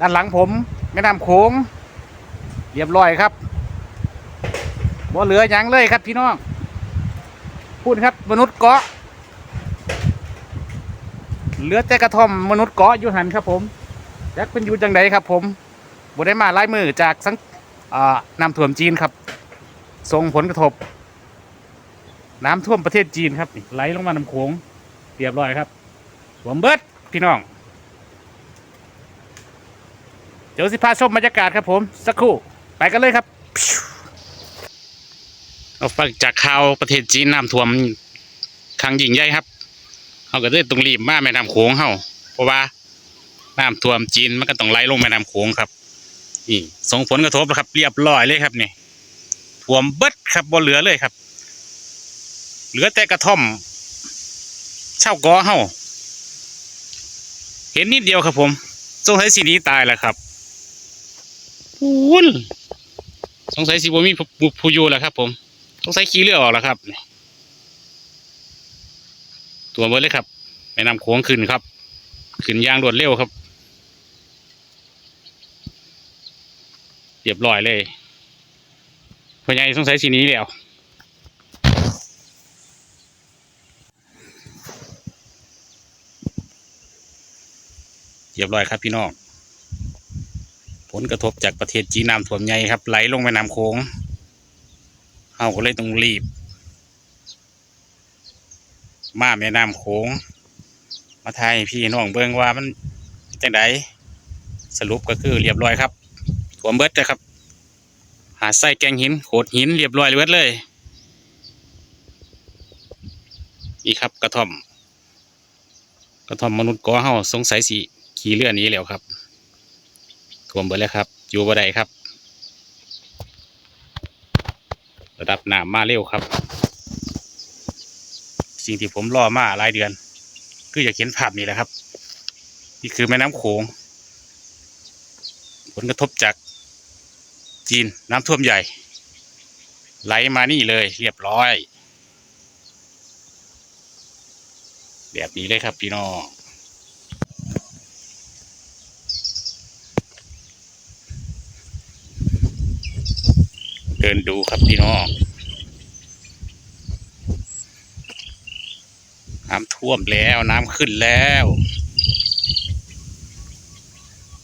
ด้านหลังผมแม่น้ำโขงเรียบร้อยครับบ่เหลือหยังเลยครับพี่น้อง พูดครับมนุษย์เกาะ เหลือแต่กระท่อมมนุษย์เกาะอยู่หันครับผมยักเป็นอยู่จังใดครับ ผมบ่ได้มาไล่มือจากสังน้ำท่วมจีนครับส่งผลกระทบ น้ำท่วมประเทศจีนครับไหลลงมาน้ำโขงเรียบร้อยครับหวมเบิดพี่น้อง เดี๋ยวสิพาชมบรรยากาศครับผม สักครู่ ไปกันเลยครับเราฟังจากข่าวประเทศจีนน้ำท่วมครั้งยิ่งใหญ่ครับเขาก็เลยต้องรีบมาแม่น้ำโขงเขาเพราะว่าน้ำท่วมจีนมันก็ต้องไหลลงแม่น้ำโขงครับนี่ส่งผลกระทบแล้วครับ เรียบร้อยเลยครับนี่ท่วมเบิดครับบ่เหลือเลยครับ เหลือแต่กระท่อมเช่ากอเฮาเห็นนิดเดียวครับผมสงสัยสีนี้ตายแล้วครับ พูนสงสัยสีบ่มีผู้ผู้อยู่แล้วครับ ผม สงสัยขี้เรือออกแล้วครับตัวเบิดเลยครับแม่น้ำโขงขึ้นครับ ขึ้นยางรวดเร็วครับเรียบร้อยเลยพ่อใหญ่สงสัยสีนี้แล้วเรียบร้อยครับพี่น้อง ผลกระทบจากประเทศจีนน้ำท่วมใหญ่ครับ ไหลลงแม่น้ำโขงเฮาก็เลยต้องรีบ มาแม่น้ำโขงมาทายพี่น้องเบิ่งว่ามันจังไดสรุปก็คือเรียบร้อยครับท่วมเบิดเลยครับ หาไส้แกงหินโขดหินเรียบร้อยเบิดเลยนี่ครับกระท่อม กระท่อมมนุษย์ก่อเฮาสงสัยสิขี่เรือหนี้แล้วครับ ท่วมเบิดแล้วครับ อยู่บ่ได้ครับ ระดับน้ำมาเร็วครับ สิ่งที่ผมรอมาหลายเดือน คืออยากเห็นภาพนี้แหละครับ นี่คือแม่น้ำโขง ผลกระทบจากจีนน้ำท่วมใหญ่ ไหลมานี่เลยเรียบร้อย แบบนี้เลยครับพี่น้อง ดินดูครับพี่น้องน้ำท่วมแล้วน้ำขึ้นแล้ว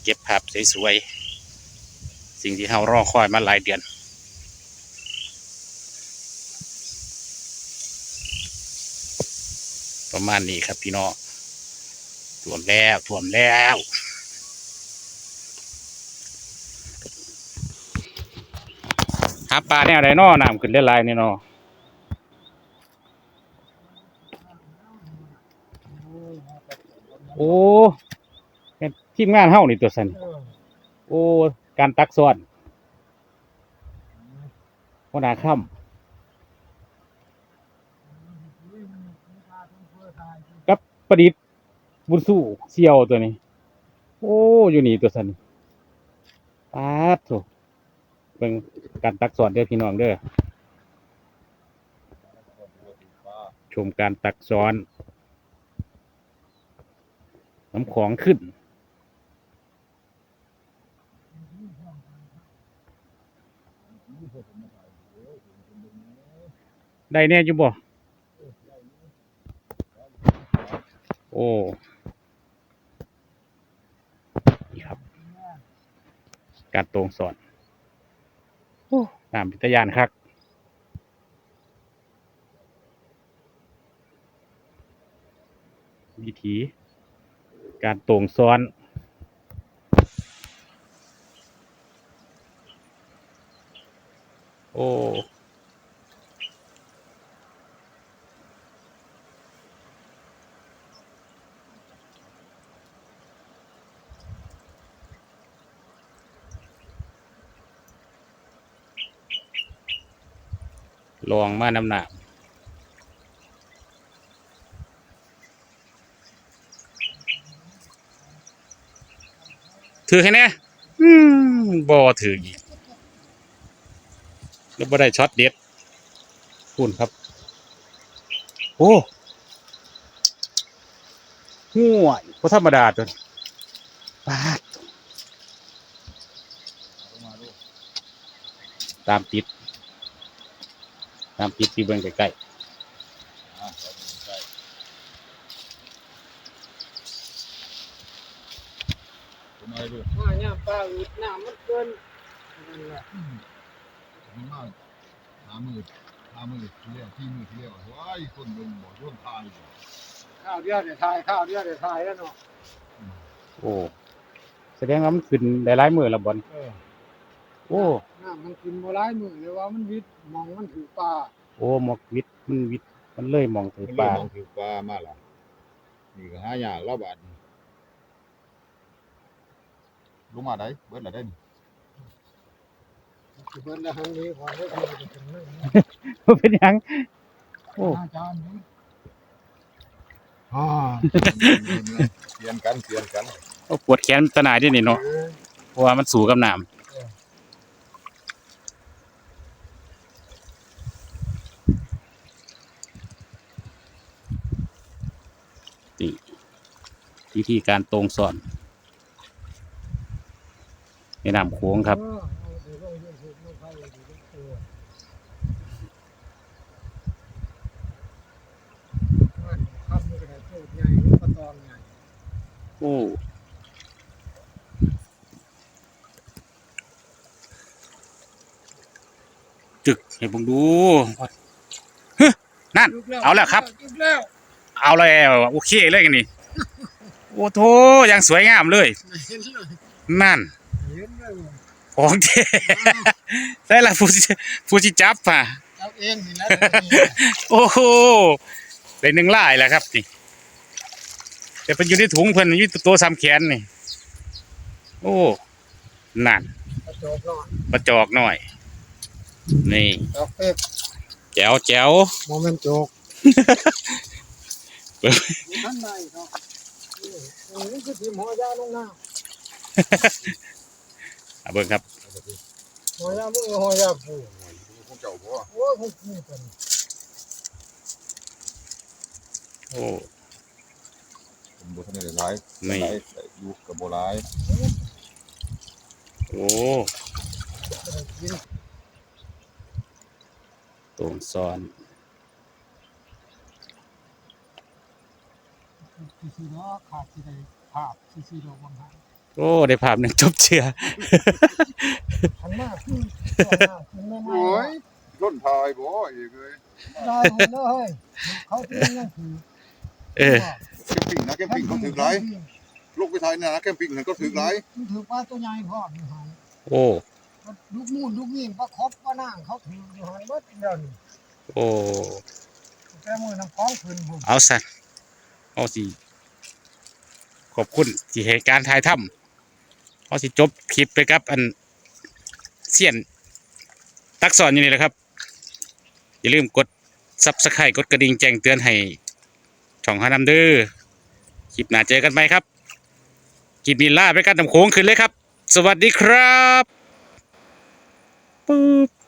เก็บภาพสวยๆสิ่งที่เรารอคอยมาหลายเดือนประมาณนี้ครับพี่น้องท่วมแล้วท่วมแล้ว หาปลาแนวใดนอน้ำขึ้นได้ลายนี่นอโอ้เป็นทีมงานเฮานี่ตัวสันโอ้ การตักซ้อนวน้าค่ำกับประดิษฐ์บุญสู้เซียวตัวนี้ โอ้ อยู่นี่ตัวสันปาดโถ เป็นการตักซ้อนเด้อพี่น้องเด้อชมการตักซ้อนน้ำของขึ้น ได้แน่จุบ่โอ้นี่ครับ การตรงสอน น้ำพิทยานคับวิธีการตรงซ้อน โอ้ ลองมาน้ำหนักถือแค่นี้บอถืออีกแล้วบ่ได้ช็อตเด็ดคุณครับ โอ้ห่วยพระธรรมดาจนปาดตามติด ตามติดที่เบิ่งใกล้อ่าใช่ทำไมด้วยว่าเนี่ยปลาอึดน้ำมันเกินนั่นแหละมันมากหามือหามือเรียกที่มือเรียกว้ายคนเบิ่งบ่ร่วมทายบ่ข้าวเดียวเดี๋ยวทายข้าวเดียวเดี๋ยวทายแล้วเนาะๆโอ้แสดงว่ามันขึ้นได้หลายมื้อและบ่นเออ โอ้น้ำมันกินบ่หลายมื้อเลยว่ามันวิดมองมันถือปลาโอ้หมอกวิทย์มันวิทย์มันเลยมองถือมันปเริ่ลามมองถือปลามาล่ะนี่ก็หายากแล้วบาดนี้ลงมาได้เบิดละได้นี่คือเบิ่นละหันนี้ก่อนได้ทำจะถึงนั่นเป็นหยังโอ้อาจารย์นี่อ่าเสียนกันเสียนกันโอ้ปวดแขนตะหนายด้วยนี่เนาะเออเพราะว่ามันสู่กับน้ำ วิธีการตรงสอนในน้ำโขงครับเออเอาเดี๋ยวลง YouTube ลงไปเดี๋ยวลงเออมันคำมันก็ได้โตใหญ่มันก็ตองใหญ่โอ้จึกให้ผมดูฮึนั่น เอาแล้วครับจุกแล้วเอาแล้ว โอเคเลยกันนี่ โอ้โถยังสวยงามเลยเห็นเลยนั่นเห็นเลยของเท่ใช่ละฟูจิฟูจิจับอะเอาเองนี่แหละโอ้โหได้หนึ่งลายแล้วครับนี่แต่เป็นอยู่ในถุงเพิ่นอยู่ตัวซ้ำแขนนี่ โอ้นั่นกระจกหน่อยมาจอกหน่อย นี่ดอกเป็ดแจ๋วแจ๋วโมเมนต์โจกท่า นใดครับนี่นี่คือทีมหอยาลงน้อะเบิ่งครับำหอยามึงหอยาปูพวกเจ้าบ่โอ้ยพวกนี้เป็นโอ้ผมบ่ทันได้หลายนี่หลายอยู่กับบ่หลายโอ้อะไรกินตรงซ้อน ซีซีเนาะขาดที่ใดภาพซีซีโดบางหันโอ้ได้ภาพหนึ่งจบเชื่อหันหน้าขึ้นตัวหน้าขึ้นไม่ไม่โอ้ยร่นทายบ่อีกเลยได้หมดเลยเขาเป็นยังคือเออ แคมปิ้งนะแคมปิ้งเขาถือหลายลูกไปไทยนะแคมปิ้งนั่นก็ถือหลายมันถือปลาตัวใหญ่พ่ออยู่หันโอ้ลูกมูนลูกนี่ปลาครบปลาน่างเขาถืออยู่หันเบิดเดี๋ยวนี้โอ้ แต่มือน้ำของขึ้นผมเอาสัน เอาสิขอบคุณที่เหตุการณ์ถ่ายทำเอาสิจบคลิปไปครับอันเสียนตักสอนอยู่นี่แหละครับ อย่าลืมกดซับสไครต์กดกระดิ่งแจ้งเตือนให้ช่องฮานำเดอร์คลิปหน้าเจอกันไหมครับคลิปนี้ล่าไปการทำโค้งขึ้นเลยครับ สวัสดีครับปึ๊บ